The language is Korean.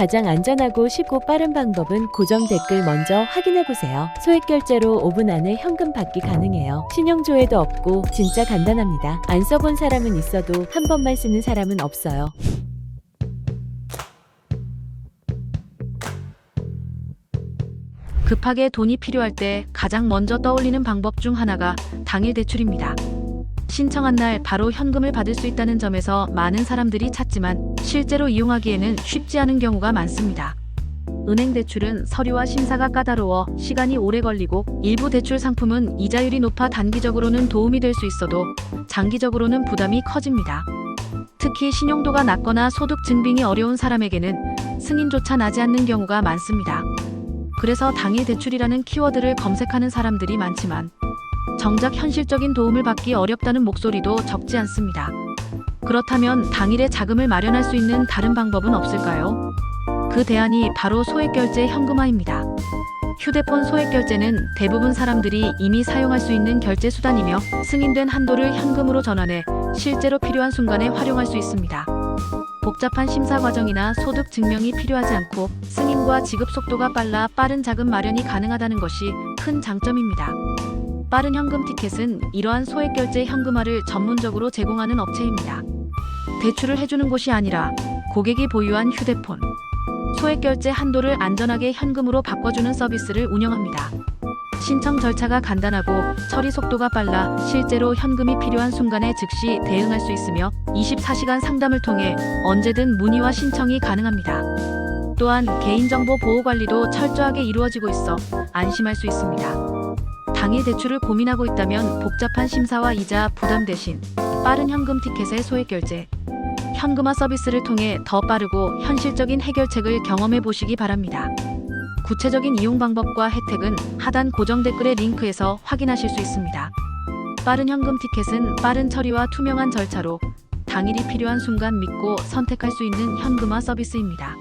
가장 안전하고 쉽고 빠른 방법은 고정 댓글 먼저 확인해 보세요. 소액 결제로 5분 안에 현금 받기 가능해요. 신용 조회도 없고 진짜 간단합니다. 안 써본 사람은 있어도 한 번만 쓰는 사람은 없어요. 급하게 돈이 필요할 때 가장 먼저 떠올리는 방법 중 하나가 당일 대출입니다. 신청한 날 바로 현금을 받을 수 있다는 점에서 많은 사람들이 찾지만 실제로 이용하기에는 쉽지 않은 경우가 많습니다. 은행 대출은 서류와 심사가 까다로워 시간이 오래 걸리고 일부 대출 상품은 이자율이 높아 단기적으로는 도움이 될 수 있어도 장기적으로는 부담이 커집니다. 특히 신용도가 낮거나 소득 증빙이 어려운 사람에게는 승인조차 나지 않는 경우가 많습니다. 그래서 당일 대출이라는 키워드를 검색하는 사람들이 많지만 정작 현실적인 도움을 받기 어렵다는 목소리도 적지 않습니다. 그렇다면 당일에 자금을 마련할 수 있는 다른 방법은 없을까요? 그 대안이 바로 소액결제 현금화입니다. 휴대폰 소액결제는 대부분 사람들이 이미 사용할 수 있는 결제 수단이며 승인된 한도를 현금으로 전환해 실제로 필요한 순간에 활용할 수 있습니다. 복잡한 심사 과정이나 소득 증명이 필요하지 않고 승인과 지급 속도가 빨라 빠른 자금 마련이 가능하다는 것이 큰 장점입니다. 빠른 현금 티켓은 이러한 소액 결제 현금화를 전문적으로 제공하는 업체입니다. 대출을 해주는 곳이 아니라 고객이 보유한 휴대폰, 소액 결제 한도를 안전하게 현금으로 바꿔주는 서비스를 운영합니다. 신청 절차가 간단하고 처리 속도가 빨라 실제로 현금이 필요한 순간에 즉시 대응할 수 있으며 24시간 상담을 통해 언제든 문의와 신청이 가능합니다. 또한 개인정보 보호 관리도 철저하게 이루어지고 있어 안심할 수 있습니다. 당일 대출을 고민하고 있다면 복잡한 심사와 이자 부담 대신 빠른 현금 티켓의 소액 결제, 현금화 서비스를 통해 더 빠르고 현실적인 해결책을 경험해 보시기 바랍니다. 구체적인 이용 방법과 혜택은 하단 고정 댓글의 링크에서 확인하실 수 있습니다. 빠른 현금 티켓은 빠른 처리와 투명한 절차로 당일이 필요한 순간 믿고 선택할 수 있는 현금화 서비스입니다.